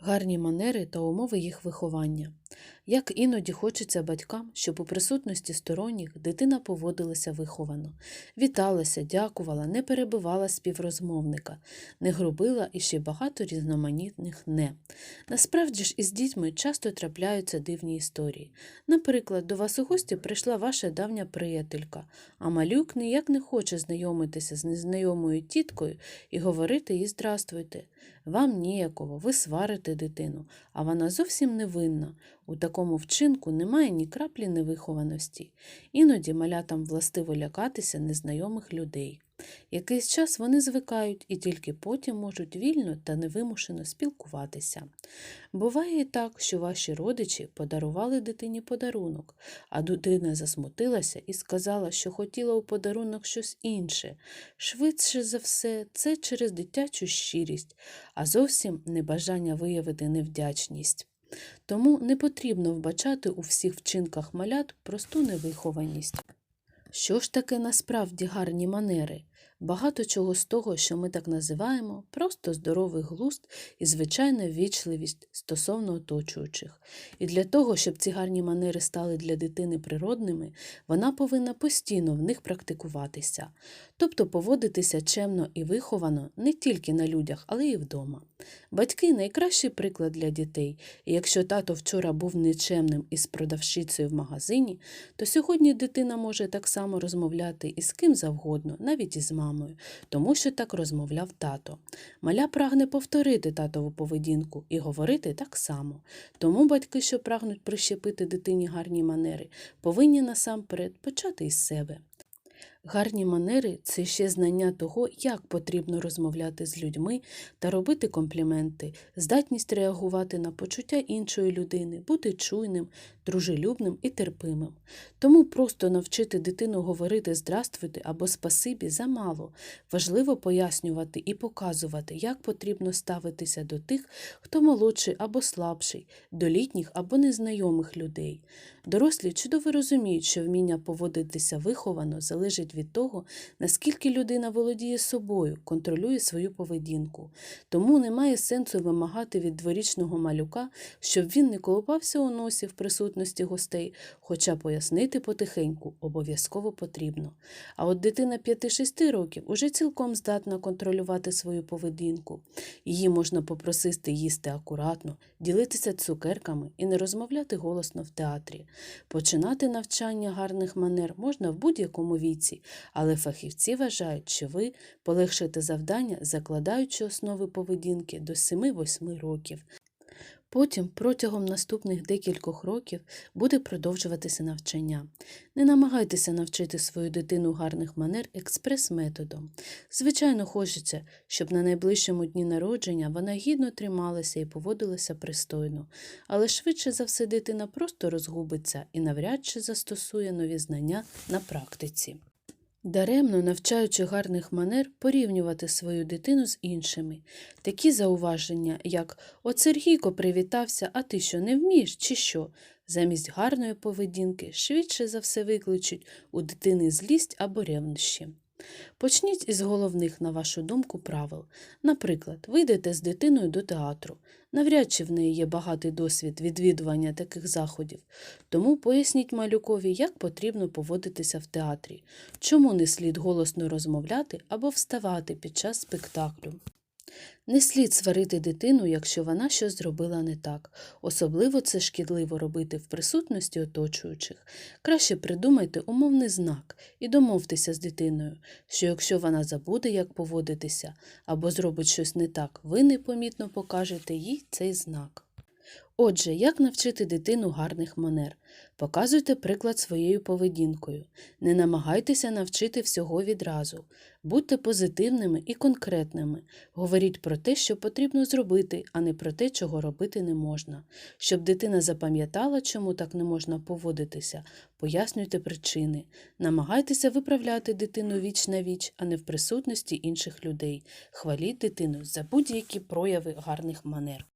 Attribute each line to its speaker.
Speaker 1: гарні манери та умови їх виховання. Як іноді хочеться батькам, щоб у присутності сторонніх дитина поводилася виховано, віталася, дякувала, не перебивала співрозмовника, не грубила і ще багато різноманітних не. Насправді ж із дітьми часто трапляються дивні історії. Наприклад, до вас у гості прийшла ваша давня приятелька, а малюк ніяк не хоче знайомитися з незнайомою тіткою і говорити їй «Здрастуйте». Вам ніяково, ви сварите дитину, а вона зовсім невинна. У такому вчинку немає ні краплі невихованості. Іноді малятам властиво лякатися незнайомих людей. Якийсь час вони звикають і тільки потім можуть вільно та невимушено спілкуватися. Буває і так, що ваші родичі подарували дитині подарунок, а дитина засмутилася і сказала, що хотіла у подарунок щось інше. Швидше за все, це через дитячу щирість, а зовсім не бажання виявити невдячність. Тому не потрібно вбачати у всіх вчинках малят просту невихованість. Що ж таке насправді гарні манери? Багато чого з того, що ми так називаємо, просто здоровий глузд і звичайна ввічливість стосовно оточуючих. І для того, щоб ці гарні манери стали для дитини природними, вона повинна постійно в них практикуватися, тобто поводитися чемно і виховано не тільки на людях, але й вдома. Батьки найкращий приклад для дітей, і якщо тато вчора був нечемним із продавщицею в магазині, то сьогодні дитина може так само розмовляти із ким завгодно, навіть із мамою, тому що так розмовляв тато. Маля прагне повторити татову поведінку і говорити так само. Тому батьки, що прагнуть прищепити дитині гарні манери, повинні насамперед почати із себе. Гарні манери це ще знання того, як потрібно розмовляти з людьми та робити компліменти, здатність реагувати на почуття іншої людини, бути чуйним, дружелюбним і терпимим. Тому просто навчити дитину говорити «здравствуйте» або спасибі замало. Важливо пояснювати і показувати, як потрібно ставитися до тих, хто молодший або слабший, до літніх або незнайомих людей. Дорослі чудово розуміють, що вміння поводитися виховано залежить від того, наскільки людина володіє собою, контролює свою поведінку. Тому немає сенсу вимагати від дворічного малюка, щоб він не колупався у носі в присутності гостей, хоча пояснити потихеньку обов'язково потрібно. А от дитина 5-6 років уже цілком здатна контролювати свою поведінку. Її можна попросити їсти акуратно, ділитися цукерками і не розмовляти голосно в театрі. Починати навчання гарних манер можна в будь-якому віці, але фахівці вважають, що ви полегшите завдання, закладаючи основи поведінки до 7-8 років. Потім протягом наступних декількох років буде продовжуватися навчання. Не намагайтеся навчити свою дитину гарних манер експрес-методом. Звичайно, хочеться, щоб на найближчому дні народження вона гідно трималася і поводилася пристойно, але швидше за все дитина просто розгубиться і навряд чи застосує нові знання на практиці. Даремно, навчаючи гарних манер, порівнювати свою дитину з іншими. Такі зауваження, як «От Сергійко привітався, а ти що не вмієш, чи що?» замість гарної поведінки швидше за все викличуть у дитини злість або ревнощі. Почніть із головних, на вашу думку, правил. Наприклад, ви йдете з дитиною до театру. Навряд чи в неї є багатий досвід відвідування таких заходів. Тому поясніть малюкові, як потрібно поводитися в театрі, чому не слід голосно розмовляти або вставати під час спектаклю. Не слід сварити дитину, якщо вона щось зробила не так. Особливо це шкідливо робити в присутності оточуючих. Краще придумайте умовний знак і домовтеся з дитиною, що якщо вона забуде, як поводитися, або зробить щось не так, ви непомітно покажете їй цей знак. Отже, як навчити дитину гарних манер? Показуйте приклад своєю поведінкою. Не намагайтеся навчити всього відразу. Будьте позитивними і конкретними. Говоріть про те, що потрібно зробити, а не про те, чого робити не можна. Щоб дитина запам'ятала, чому так не можна поводитися, пояснюйте причини. Намагайтеся виправляти дитину віч на віч, а не в присутності інших людей. Хваліть дитину за будь-які прояви гарних манер.